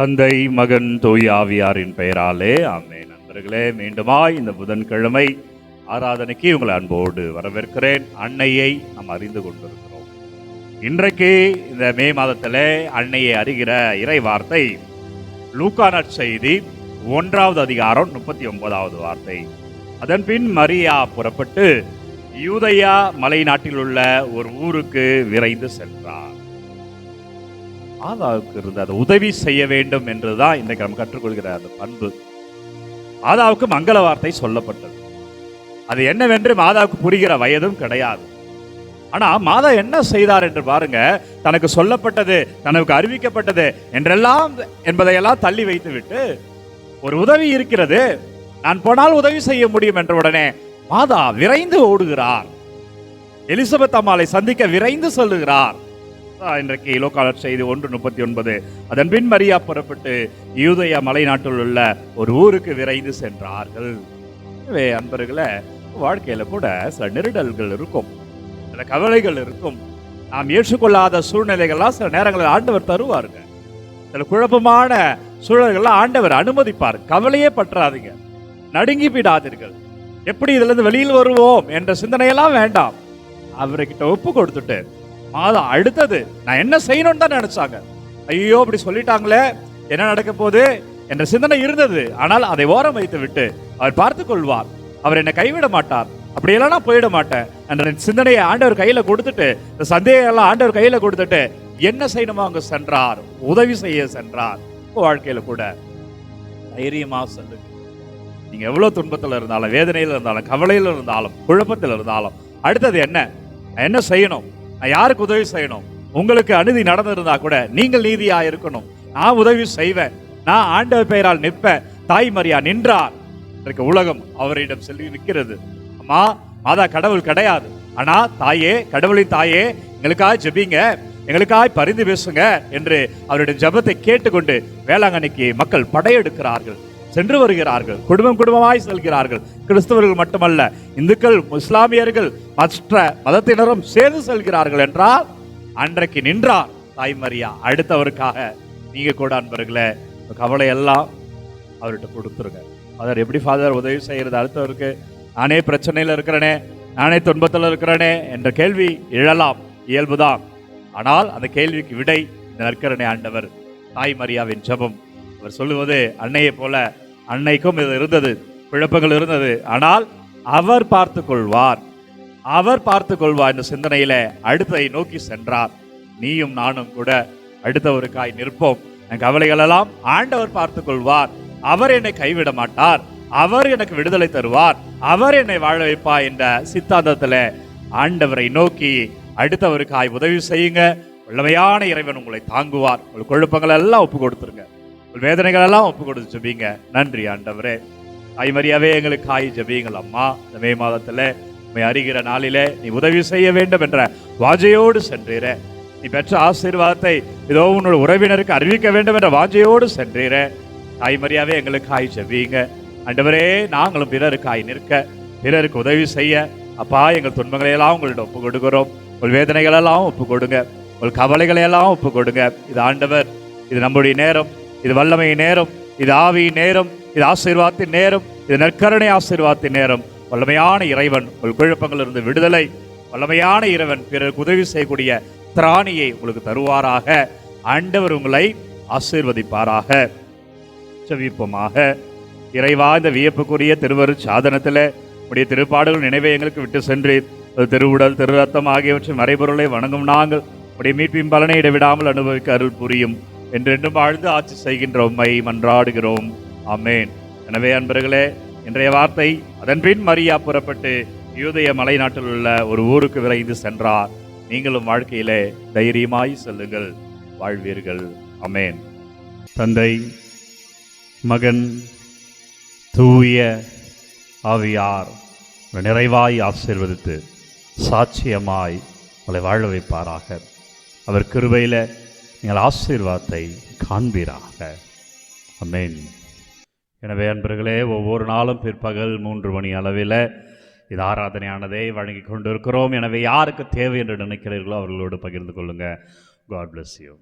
தந்தை மகன் தோய் ஆவியாரின் பெயராலே அம்மே நண்பர்களே மீண்டுமாய் இந்த புதன்கிழமை ஆராதனைக்கு உங்களை அன்போடு வரவேற்கிறேன். அன்னையை நாம் அறிந்து கொண்டிருக்கிறோம். இன்றைக்கு இந்த மே மாதத்திலே அன்னையை அறிகிற இறை வார்த்தை லூக்கானட் செய்தி ஒன்றாவது அதிகாரம் முப்பத்தி ஒன்பதாவது வார்த்தை. அதன்பின் மரியா புறப்பட்டு யூதையா மலை நாட்டில் உள்ள ஒரு ஊருக்கு விரைந்து சென்றார். ஆதாவுக்கு இருந்து அதை உதவி செய்ய வேண்டும் என்றுதான் இன்றைக்கு நம்ம கற்றுக்கொள்கிற அந்த பண்பு. ஆதாவுக்கு மங்கள வார்த்தை சொல்லப்பட்டது. அது என்னவென்று மாதாவுக்கு புரிகிற வயதும் கிடையாது. ஆனா மாதா என்ன செய்தார் என்று பாருங்க தனக்கு சொல்லப்பட்டது தனக்கு அறிவிக்கப்பட்டது என்றெல்லாம் என்பதையெல்லாம் தள்ளி வைத்து விட்டு ஒரு உதவி இருக்கிறது நான் போனால் உதவி செய்ய முடியும் என்ற உடனே மாதா விரைந்து ஓடுகிறார். எலிசபெத் அம்மாளை சந்திக்க விரைந்து சொல்லுகிறார். இன்றைக்கு லோகாலர் செய்தி ஒன்று முப்பத்தி ஒன்பது. அதன் பின் மரியா புறப்பட்டு யூதயா மலைநாட்டில் உள்ள ஒரு ஊருக்கு விரைந்து சென்றார்கள். எனவே அன்பர்களே வாழ்க்கையில கூட சில நெருடல்கள் இருக்கும். சில கவலைகள் இருக்கும். நாம் ஏற்றுக்கொள்ளாத சூழ்நிலைகள்லாம் சில நேரங்களில் ஆண்டவர் தருவாருங்க. சில குழப்பமான சூழல்கள்லாம் ஆண்டவர் அனுமதிப்பார். கவலையே பற்றாதீங்க. நடுங்கி விடாதீர்கள். எப்படி இதுல இருந்து வெளியில் வருவோம் என்ற சிந்தனையெல்லாம் வேண்டாம். அவர்கிட்ட ஒப்பு கொடுத்துட்டு மாதம் அடுத்தது. நான் என்ன செய்யணும்னு தான் நினைச்சாங்க. ஐயோ அப்படி சொல்லிட்டாங்களே. என்ன நடக்க போகுது? என்ற சிந்தனை இருந்தது. ஆனால் அதை ஓரம் வைத்து விட்டு அவர் பார்த்து கொள்வார். அவர் என்னை கைவிட மாட்டார். அப்படியெல்லாம் நான் போயிட மாட்டேன். என்ற சிந்தனையை ஆண்டவர் கையில கொடுத்துட்டு இந்த சந்தேகம் எல்லாம் ஆண்டவர் கையில கொடுத்துட்டு என்ன செய்யணுமோ அங்க சென்றார். உதவி செய்ய சென்றார். வாழ்க்கையில கூட. தைரியமா செல்லுங்க. நீங்க எவ்வளவு துன்பத்துல இருந்தாலும் வேதனையில இருந்தாலும் கவலையில இருந்தாலும் குழப்பத்தில் இருந்தாலும் அடுத்தது என்ன? என்ன செய்யணும்? நான் யாருக்கு உதவி செய்யணும்? உங்களுக்கு அநீதி நடந்திருந்தா கூட நீங்கள் நீதியா இருக்கணும் நான் உதவி செய்வேன். நான் ஆண்டவர் பெயரால் நிற்பேன். தாய் மரியா நின்றார். இன்றைக்கு உலகம் அவரிடம் செல்லி நிற்கிறது. அம்மா மாதா கடவுள் கிடையாது. ஆனா தாயே கடவுளின் தாயே எங்களுக்காக ஜெபிங்க. எங்களுக்காய் பரிந்து பேசுங்க என்று அவருடைய ஜெபத்தை கேட்டுக்கொண்டு வேளாங்கண்ணிக்கு மக்கள் படையெடுக்கிறார்கள். சென்று வருகிறார்கள். குடும்பம் குடும்பமாய் செல்கிறார்கள். கிறிஸ்தவர்கள் மட்டுமல்ல இந்துக்கள் இஸ்லாமியர்கள் மற்ற மதத்தினரும் சேர்ந்து செல்கிறார்கள் என்றால் அன்றைக்கு நின்றார் தாய்மரியா அடுத்தவருக்காக நீங்க கூட அன்பர்களே கவலை எல்லாம் அவர்கிட்ட கொடுத்துருங்க. ஃபாதர் எப்படி ஃபாதர் உதவி செய்யறது அடுத்தவருக்கு நானே பிரச்சனையில இருக்கிறேனே நானே துன்பத்தில் இருக்கிறேனே என்ற கேள்வி எழலாம் இயல்புதான். ஆனால் அந்த கேள்விக்கு விடை இந்த நற்கரணை ஆண்டவர் தாய் மரியாவின் ஜெபம் அவர் சொல்லுவது அன்னையை போல அன்னைக்கும் இது இருந்தது குழப்பங்கள் இருந்தது. ஆனால் அவர் பார்த்து கொள்வார். அவர் பார்த்து கொள்வார் என்ற சிந்தனையில அடுத்ததை நோக்கி சென்றார். நீயும் நானும் கூட அடுத்தவருக்காய் நிற்போம். என் கவலைகளெல்லாம் ஆண்டவர் பார்த்து கொள்வார். அவர் என்னை கைவிட மாட்டார். அவர் எனக்கு விடுதலை தருவார். அவர் என்னை வாழ வைப்பார் என்ற சித்தாந்தத்துல ஆண்டவரை நோக்கி அடுத்தவருக்காய் உதவி செய்யுங்க. வல்லமையான இறைவன் உங்களை தாங்குவார். உங்கள் குழப்பங்கள் எல்லாம் ஒப்பு கொடுத்துருங்க. வேதனைகள் எல்லாம் ஒப்பு கொடுத்து ஜபிங்க. நன்றி ஆண்டவரே. தாய்மரியாவே எங்களுக்கு காய் ஜபிங்கள் அம்மா. இந்த மே மாதத்துல உண்மை அறிகிற நாளிலே நீ உதவி செய்ய வேண்டும் என்ற வாஜையோடு சென்றீர. நீ பெற்ற ஆசீர்வாதத்தை ஏதோ உன்னோட உறவினருக்கு அறிவிக்க வேண்டும் என்ற வாஜையோடு சென்றீர. தாய்மரியாவே எங்களுக்கு காய் ஜபிங்க ஆண்டவரே நாங்களும் பிறருக்காய் நிற்க பிறருக்கு உதவி செய்ய. அப்பா எங்கள் துன்பங்களை எல்லாம் உங்கள்ட்ட ஒப்பு கொடுக்குறோம் உங்கள் வேதனைகள் எல்லாம் ஒப்பு கொடுங்க உங்கள் கவலைகளையெல்லாம் ஒப்பு கொடுங்க இது ஆண்டவர் இது நம்முடைய நேரம். இது வல்லமை நேரம் இது ஆவி நேரம் இது ஆசீர்வாதத்தின் நேரம் இது நற்கருணை ஆசீர்வாதத்தின் நேரம். வல்லமையான இறைவன் உங்கள் குழப்பங்களிலிருந்து விடுதலை. வல்லமையான இறைவன் பிறருக்கு உதவி செய்யக்கூடிய திராணியை உங்களுக்கு தருவாராக. ஆண்டவர் உங்களை ஆசீர்வதிப்பாராக. செவிப்பமாக இறைவா இந்த வியப்புக்குரிய திருவரு சாதனத்தில் உடைய திருப்பாடுகள் நினைவை எங்களுக்கு விட்டு சென்று திருவுடல் திரு ரத்தம் ஆகியவற்றின் மறைபொருளை வணங்கும் நாங்கள். உடைய மீட்பின் பலனை இடைவிடாமல் அனுபவிக்க அருள் புரியும். என்றென்றும் வாழ்ந்து ஆட்சி செய்கின்ற உம்மை மன்றாடுகிறோம். அமேன் எனவே அன்பர்களே இன்றைய வார்த்தை அதன்பின் மரியா புறப்பட்டு யூதய மலை நாட்டில் உள்ள ஒரு ஊருக்கு விரைந்து சென்றார். நீங்களும் வாழ்க்கையிலே தைரியமாய் செல்லுங்கள் வாழ்வீர்கள். அமேன் தந்தை மகன் தூய ஆவியார் நிறைவாய் ஆசீர்வதித்து சாட்சியமாய் உங்களை வாழ வைப்பாராக. அவர் கிருபையில் நீங்கள் ஆசீர்வாதத்தை காண்பீராக. அமேன் எனவே அன்பர்களே ஒவ்வொரு நாளும் பிற்பகல் மூன்று மணி அளவில் இது ஆராதனையானதை வழங்கி கொண்டிருக்கிறோம். எனவே யாருக்கு தேவை என்று நினைக்கிறீர்களோ அவர்களோடு பகிர்ந்து கொள்ளுங்கள் காட் பிளஸ் யூ